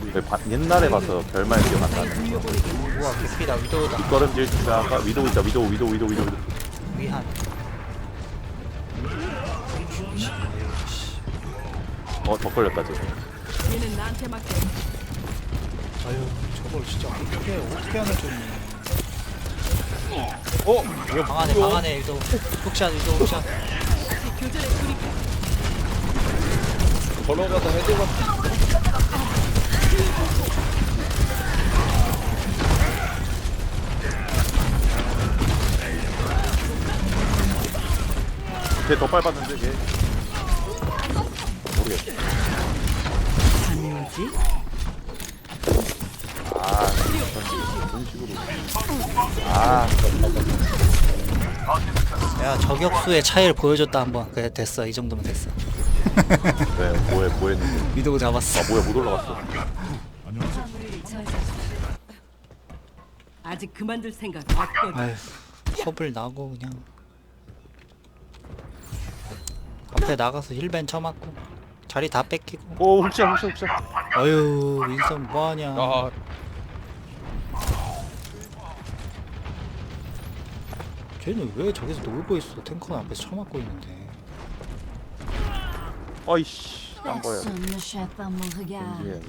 그러니까 옛날에 봐서 별말 기억 안 거. 우와 개피다 위도우다 뒷걸음질 치다가 위도우 있다 위도우 위도우 위도우 위도우 위한 어더 걸렸다 지금 얘는 나한테 맡겨. 아유 저걸 진짜 어떻게 어떻게 하면 좋니 어? 방 안에 방 안에 위도우 훅샷 위도우 훅샷 교전에 돌입해. 걸어가다 헤드가 걔더 빨았는데 걔. 모르겠어. 다녀오지. 아 이런 식으로 아 야 저격수의 차이를 보여줬다 한번. 그래 됐어. 이 정도면 됐어 왜 뭐해 뭐했는데? 위도우 잡았어. 아 뭐야 못 올라갔어. 아직 그만둘 생각 없거든. 아휴 컵을 나고 그냥. 앞에 나가서 힐벤 쳐맞고 자리 다 뺏기고. 오 훅샷 훅샷 훅샷 어휴 윈선 뭐하냐. 아. 쟤는 왜 저기서 놀고 있어? 탱커는 앞에서 쳐맞고 있는데 어이씨 Personne ne mon regard. 예.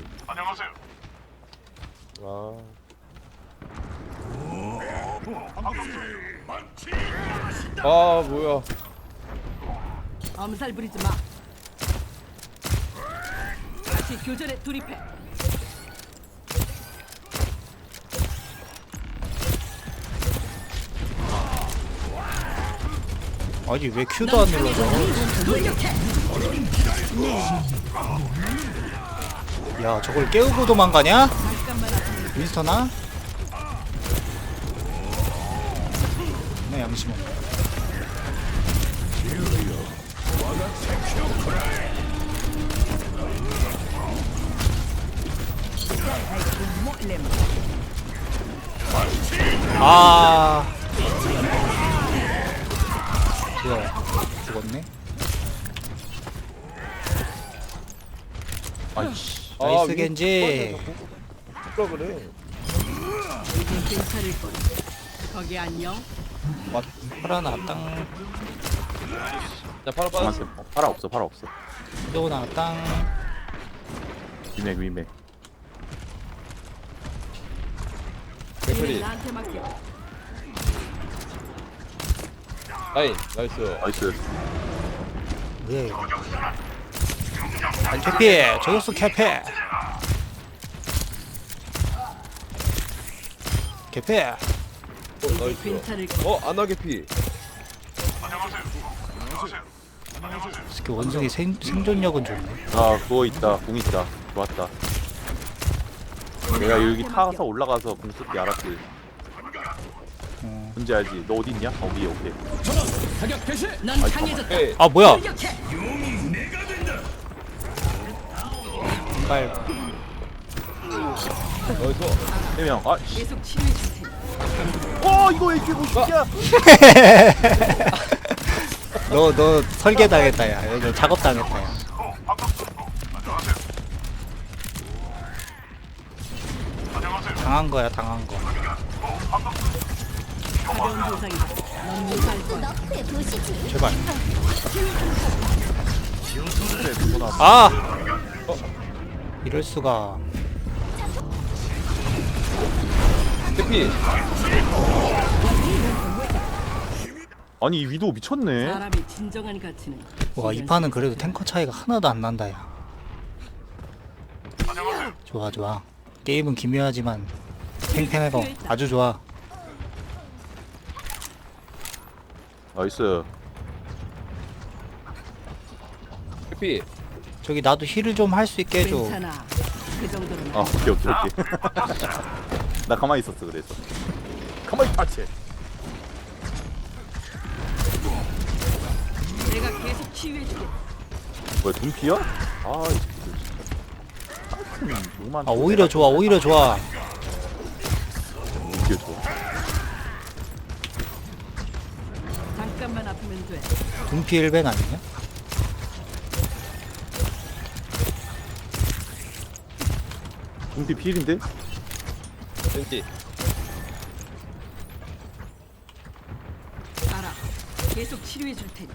아. 아 뭐야 엄살 부리지 마. 다시 교전에 돌입해. 아니 왜 큐도 안 눌러져 야 저걸 깨우고 도망가냐? 윈스터나? 나 양심 없네 아 뭐야? 죽었네? 아이씨. 아, 나이스 위- 겐지. 뭐라 그래 이젠 괜찮을 거야. 거기 안녕. 파라 나 땅 자 바로 빠졌어. 잠깐만 어, 팔아 없어 팔아 없어. 또 나땅 위맥 위맥 나한테 맡겨. 아이 나이스. 나이스. 왜 이거 캐피 저격수 캐피 캐피 어, 나이스. 어 안하게피. 특히 원숭이 생, 생존력은 좋네. 아 그거 있다. 궁 있다. 좋았다. 내가 여기 타서 올라가서 궁 쓸게 알았지? 어. 뭔지 알지 너 어디 있냐? 어 위에 오케이 넌 강해졌다. 에이 아 뭐야 돌격해. 빨 나이스 세명 아 씨. 계속 치료해 줄 테니. 어 이거 왜 이렇게 못 시냐 너, 너 설계 당했다 야. 너 작업 당했다 야. 당한 거야 당한 거. 제발. 그래 나 아! 이럴 수가. 캐피 아니 이 위도 미쳤네 사람이 진정한 가치는 와, 이 판은 그래도 탱커 차이가 하나도 안 난다 야. 좋아 좋아. 게임은 기묘하지만 탱탱해가 아주 좋아. 나이스 캐피 저기 나도 힐을 좀 할 수 있게 해줘. 괜찮아. 그 정도는 아 오케이 오케이 오케이 나 가만히 있었어 그래서 가만히 있다 쟤 내가 계속 치유해 주게. 뭐야 둠피야? 아이 새끼들 진짜 하여튼 너무한 아 오히려 좋아 오히려 좋아. 오히려 좋아 둠피 1벤 아니냐? 눈피 필인데? 왠지 알아. 계속 치료해 줄 테니.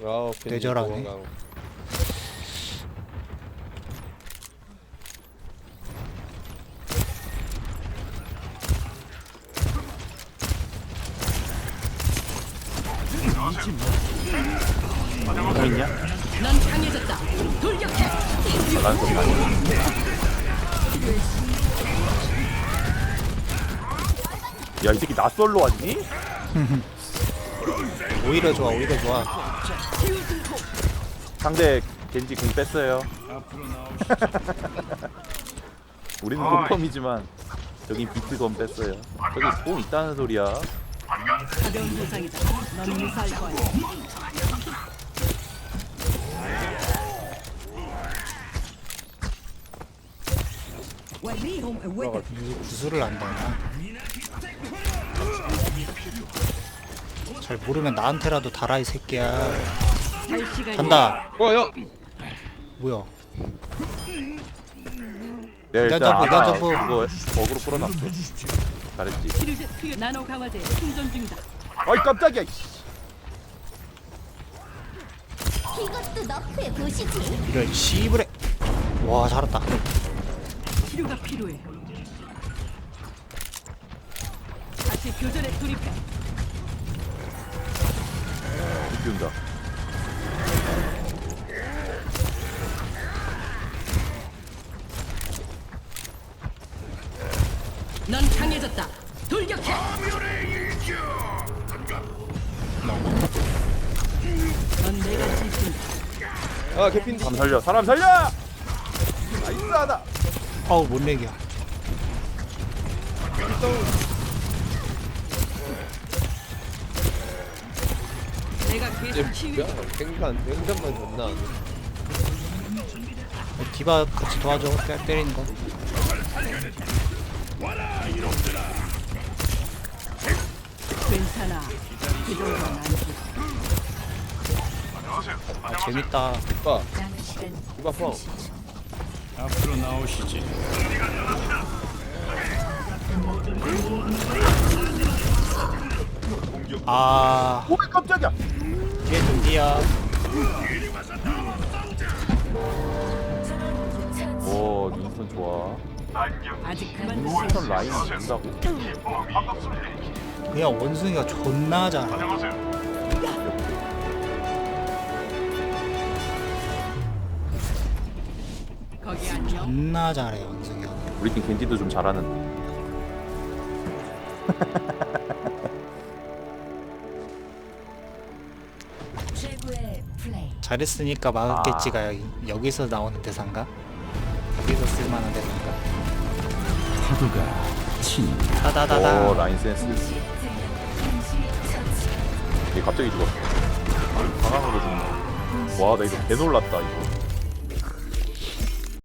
와우 대절하네. 도망가고. 뭐 있냐? 넌 강해졌다. 돌격해. 좀 많이. 야, 이 새끼 낯설로 왔니? 오히려 좋아 오히려 좋아 상대 겐지 궁 뺐어요. 우리는 공범이지만 저긴 비트건 뺐어요. 저기 뽕 있다는 소리야. 가벼운 부상이다. 넌 무사할 거야. 누구 구슬을 안다냐 잘 모르면 나한테라도 달아 이 새끼야 잘 시간이. 간다 어, 야! 뭐야 내가 일단 아마 점프. 그거 어그로 끌어놨어. 잘했지. 나노 강화제 충전 중이다. 아이 깜짝이야. 이씨. 이것도 너프에 보시지. 이런 씨부레 와 잘했다 치료가 필요해. 다시 교전에 돌입해. 비운다. 아, 개핀디. 사람 살려. 사람 살려. 나이스하다. 어우 못 내겨 내가 계속 치유해. 야, 생산, 생산만 존나. 디바 같이 도와줘 때, 때리는 거 괜찮아. 그 정도는 아니지. 아, 재밌다. 오빠, 이봐, 펑. 아. 오 깜짝이야. 뒤에 눈디야 오 윈스턴 좋아. 아직 그만 윈스턴 라인 된다고? 그냥 원숭이가 존나 잘해 거기 안녕. 존나 잘해 원숭이가 우리 팀 겐지도 좀 잘하는. 최고의 플레이. 잘했으니까 막았겠지가 여기, 여기서 나오는 대사인가? 여기서 쓸만한 대사인가? 파도가 친오 다다다다 라인 센스. 얘 갑자기 죽었어. 방황으로 죽네. 와나 이거 개 놀랐다 이거.